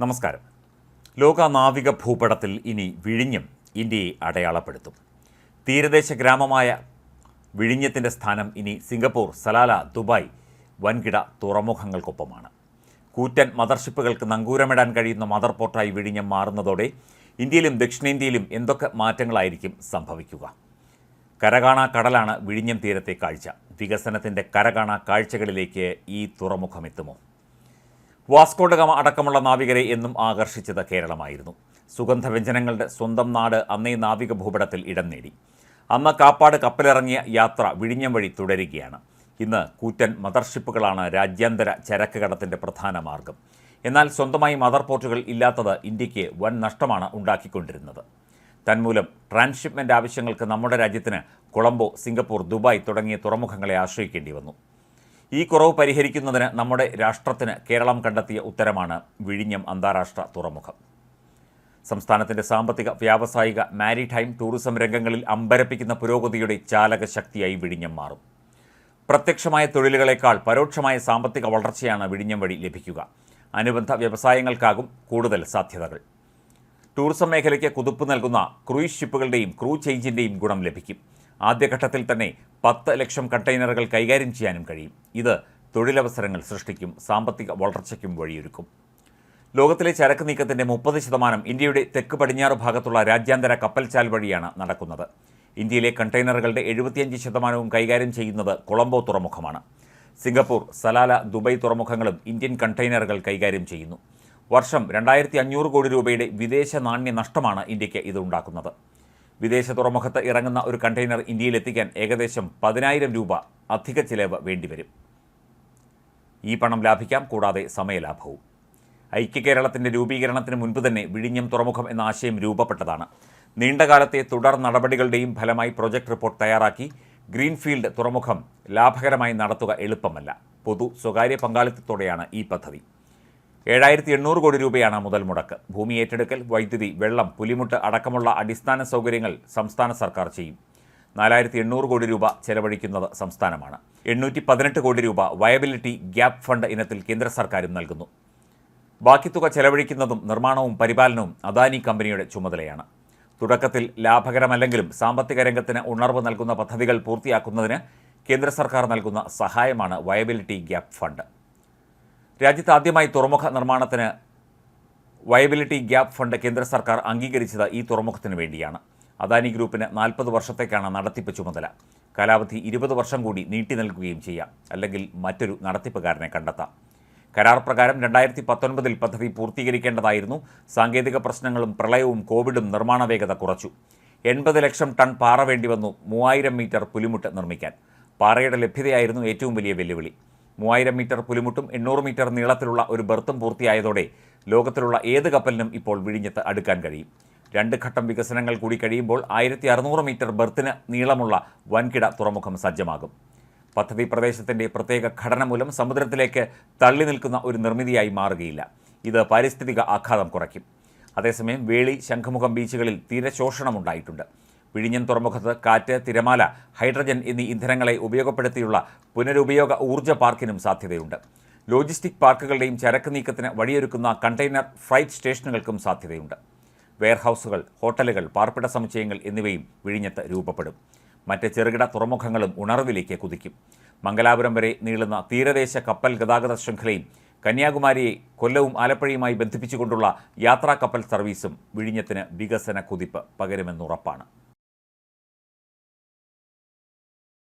നമസ്കാരം. ലോക നാവിക ഭൂപടത്തിൽ ഇനി വിഴിഞ്ഞം ഇന്ത്യയെ അടയാളപ്പെടുത്തും. തീരദേശ ഗ്രാമമായ വിഴിഞ്ഞത്തിന്റെ സ്ഥാനം ഇനി സിംഗപ്പൂർ സലാല ദുബായ് വൻകിട തുറമുഖങ്ങൾക്കൊപ്പമാണ്. കൂറ്റൻ മദർഷിപ്പുകൾക്ക് നങ്കൂരമിടാൻ കഴിയുന്ന മദർ പോർട്ടായി വിഴിഞ്ഞം മാറുന്നതോടെ ഇന്ത്യയിലും ദക്ഷിണേന്ത്യയിലും എന്തൊക്കെ മാറ്റങ്ങളായിരിക്കും സംഭവിക്കുക? കരകാണാ കടലാണ് വിഴിഞ്ഞം തീരത്തെ കാഴ്ച. വികസനത്തിന്റെ കരകാണാ കാഴ്ചകളിലേക്ക് ഈ തുറമുഖം എത്തുമോ? വാസ്കോഡഗമ അടക്കമുള്ള നാവികരെ എന്നും ആകർഷിച്ചത് കേരളമായിരുന്നു. സുഗന്ധവ്യഞ്ജനങ്ങളുടെ സ്വന്തം നാട് അന്നേ നാവിക ഭൂപടത്തിൽ ഇടം നേടി. അന്ന് കാപ്പാട് കപ്പലിറങ്ങിയ യാത്ര വിഴിഞ്ഞം വഴി തുടരുകയാണ്. ഇന്ന് കൂറ്റൻ മദർഷിപ്പുകളാണ് രാജ്യാന്തര ചരക്ക് കടത്തിന്റെ പ്രധാന മാർഗം. എന്നാൽ സ്വന്തമായി മദർ പോർട്ടുകൾ ഇല്ലാത്തത് ഇന്ത്യയ്ക്ക് വൻ നഷ്ടമാണ് ഉണ്ടാക്കിക്കൊണ്ടിരുന്നത്. തന്മൂലം ട്രാൻസ്ഷിപ്മെന്റ് ആവശ്യങ്ങൾക്ക് നമ്മുടെ രാജ്യത്തിന് കൊളംബോ സിംഗപ്പൂർ ദുബായ് തുടങ്ങിയ തുറമുഖങ്ങളെ ആശ്രയിക്കേണ്ടി വന്നു. ഈ കുറവ് പരിഹരിക്കുന്നതിന് നമ്മുടെ രാഷ്ട്രത്തിന് കേരളം കണ്ടെത്തിയ ഉത്തരമാണ് വിഴിഞ്ഞം അന്താരാഷ്ട്ര തുറമുഖം. സംസ്ഥാനത്തിന്റെ സാമ്പത്തിക വ്യാവസായിക മാരിടൈം ടൂറിസം രംഗങ്ങളിൽ അമ്പരപ്പിക്കുന്ന പുരോഗതിയുടെ ചാലക ശക്തിയായി വിഴിഞ്ഞം മാറും. പ്രത്യക്ഷമായ തൊഴിലുകളേക്കാൾ പരോക്ഷമായ സാമ്പത്തിക വളർച്ചയാണ് വിഴിഞ്ഞം വഴി ലഭിക്കുക. അനുബന്ധ വ്യവസായങ്ങൾക്കാകും കൂടുതൽ സാധ്യതകൾ. ടൂറിസം മേഖലയ്ക്ക് കുതിപ്പ് നൽകുന്ന ക്രൂയിസ് ഷിപ്പുകളുടെയും ക്രൂ ചേഞ്ചിന്റെയും ഗുണം ലഭിക്കും. ആദ്യഘട്ടത്തിൽ തന്നെ പത്ത് ലക്ഷം കണ്ടെയ്നറുകൾ കൈകാര്യം ചെയ്യാനും കഴിയും. ഇത് തൊഴിലവസരങ്ങൾ സൃഷ്ടിക്കും സാമ്പത്തിക വളർച്ചയ്ക്കും വഴിയൊരുക്കും. ലോകത്തിലെ ചരക്ക് നീക്കത്തിന്റെ മുപ്പത് ശതമാനം ഇന്ത്യയുടെ തെക്ക് പടിഞ്ഞാറ് ഭാഗത്തുള്ള രാജ്യാന്തര കപ്പൽചാൽ വഴിയാണ് നടക്കുന്നത്. ഇന്ത്യയിലെ കണ്ടെയ്നറുകളുടെ എഴുപത്തിയഞ്ച് ശതമാനവും കൈകാര്യം ചെയ്യുന്നത് കൊളംബോ തുറമുഖമാണ്. സിംഗപ്പൂർ സലാല ദുബൈ തുറമുഖങ്ങളും ഇന്ത്യൻ കണ്ടെയ്നറുകൾ കൈകാര്യം ചെയ്യുന്നു. വർഷം രണ്ടായിരത്തി അഞ്ഞൂറ് കോടി രൂപയുടെ വിദേശ നാണ്യ നഷ്ടമാണ് ഇന്ത്യയ്ക്ക് ഇത് ഉണ്ടാക്കുന്നത്. വിദേശ തുറമുഖത്ത് ഇറങ്ങുന്ന ഒരു കണ്ടെയ്നർ ഇന്ത്യയിലെത്തിക്കാൻ ഏകദേശം പതിനായിരം രൂപ അധിക ചിലവ് വേണ്ടിവരും. ഈ പണം ലാഭിക്കാം കൂടാതെ സമയലാഭവും. ഐക്യ കേരളത്തിന്റെ രൂപീകരണത്തിന് മുൻപ് തന്നെ വിഴിഞ്ഞം തുറമുഖം എന്ന ആശയം രൂപപ്പെട്ടതാണ്. നീണ്ടകാലത്തെ തുടർ നടപടികളുടെയും ഫലമായി പ്രൊജക്ട് റിപ്പോർട്ട് തയ്യാറാക്കി ഗ്രീൻഫീൽഡ് തുറമുഖം ലാഭകരമായി നടത്തുക എളുപ്പമല്ല. പൊതു സ്വകാര്യ പങ്കാളിത്തത്തോടെയാണ് ഈ പദ്ധതി. ഏഴായിരത്തി എണ്ണൂറ് കോടി രൂപയാണ് മുതൽ മുടക്ക്. ഭൂമി ഏറ്റെടുക്കൽ വൈദ്യുതി വെള്ളം പുലിമുട്ട് അടക്കമുള്ള അടിസ്ഥാന സൗകര്യങ്ങൾ സംസ്ഥാന സർക്കാർ ചെയ്യും. നാലായിരത്തി എണ്ണൂറ് കോടി രൂപ ചെലവഴിക്കുന്നത് സംസ്ഥാനമാണ്. എണ്ണൂറ്റി പതിനെട്ട് കോടി രൂപ വയബിലിറ്റി ഗ്യാപ് ഫണ്ട് ഇനത്തിൽ കേന്ദ്ര സർക്കാരും നൽകുന്നു. ബാക്കി തുക ചെലവഴിക്കുന്നതും നിർമ്മാണവും പരിപാലനവും അദാനി കമ്പനിയുടെ ചുമതലയാണ്. തുടക്കത്തിൽ ലാഭകരമല്ലെങ്കിലും സാമ്പത്തിക രംഗത്തിന് ഉണർവ് നൽകുന്ന പദ്ധതികൾ പൂർത്തിയാക്കുന്നതിന് കേന്ദ്ര സർക്കാർ നൽകുന്ന സഹായമാണ് വയബിലിറ്റി ഗ്യാപ് ഫണ്ട്. രാജ്യത്ത് ആദ്യമായി തുറമുഖ നിർമ്മാണത്തിന് വയബിലിറ്റി ഗ്യാപ്പ് ഫണ്ട് കേന്ദ്ര സർക്കാർ അംഗീകരിച്ചത് ഈ തുറമുഖത്തിന് വേണ്ടിയാണ്. അദാനി ഗ്രൂപ്പിന് നാൽപ്പത് വർഷത്തേക്കാണ് നടത്തിപ്പ് ചുമതല. കാലാവധി ഇരുപത് വർഷം കൂടി നീട്ടി നൽകുകയും ചെയ്യാം. അല്ലെങ്കിൽ മറ്റൊരു നടത്തിപ്പുകാരനെ കണ്ടെത്താം. കരാർ പ്രകാരം രണ്ടായിരത്തി പത്തൊൻപതിൽ പദ്ധതി പൂർത്തീകരിക്കേണ്ടതായിരുന്നു. സാങ്കേതിക പ്രശ്നങ്ങളും പ്രളയവും കോവിഡും നിർമ്മാണ വേഗത കുറച്ചു. എൺപത് ലക്ഷം ടൺ പാറ വേണ്ടി വന്നു മൂവായിരം മീറ്റർ പുലിമുട്ട് നിർമ്മിക്കാൻ. പാറയുടെ ലഭ്യതയായിരുന്നു ഏറ്റവും വലിയ വെല്ലുവിളി. മൂവായിരം മീറ്റർ പുലിമുട്ടും എണ്ണൂറ് മീറ്റർ നീളത്തിലുള്ള ഒരു ബർത്തും പൂർത്തിയായതോടെ ലോകത്തിലുള്ള ഏത് കപ്പലിനും ഇപ്പോൾ വിഴിഞ്ഞത്ത് അടുക്കാൻ കഴിയും. രണ്ട് ഘട്ടം വികസനങ്ങൾ കൂടി കഴിയുമ്പോൾ ആയിരത്തി അറുന്നൂറ് മീറ്റർ ബർത്തിന് നീളമുള്ള വൻകിട തുറമുഖം സജ്ജമാകും. പദ്ധതി പ്രദേശത്തിന്റെ പ്രത്യേക ഘടന മൂലം സമുദ്രത്തിലേക്ക് തള്ളി നിൽക്കുന്ന ഒരു നിർമ്മിതിയായി മാറുകയില്ല. ഇത് പാരിസ്ഥിതിക ആഘാതം കുറയ്ക്കും. അതേസമയം വേളി ശംഖുമുഖം ബീച്ചുകളിൽ തീരശോഷണമുണ്ടായിട്ടുണ്ട് വിഴിഞ്ഞം തുറമുഖത്ത് കാറ്റ് തിരമാല ഹൈഡ്രജൻ എന്നീ ഇന്ധനങ്ങളെ ഉപയോഗപ്പെടുത്തിയുള്ള പുനരുപയോഗ ഊർജ പാർക്കിനും സാധ്യതയുണ്ട്. ലോജിസ്റ്റിക് പാർക്കുകളുടെയും ചരക്ക് നീക്കത്തിന് വഴിയൊരുക്കുന്ന കണ്ടെയ്നർ ഫ്രൈറ്റ് സ്റ്റേഷനുകൾക്കും സാധ്യതയുണ്ട്. വെയർഹൌസുകൾ ഹോട്ടലുകൾ പാർപ്പിട സമുച്ചയങ്ങൾ എന്നിവയും വിഴിഞ്ഞത്ത് രൂപപ്പെടും. മറ്റ് ചെറുകിട തുറമുഖങ്ങളും ഉണർവിലേക്ക് കുതിക്കും. മംഗലാപുരം വരെ നീളുന്ന തീരദേശ കപ്പൽ ഗതാഗത ശൃംഖലയും കന്യാകുമാരിയെ കൊല്ലവും ആലപ്പുഴയുമായി ബന്ധിപ്പിച്ചുകൊണ്ടുള്ള യാത്രാ കപ്പൽ സർവീസും വിഴിഞ്ഞത്തിന് വികസന കുതിപ്പ് പകരുമെന്നുറപ്പാണ്.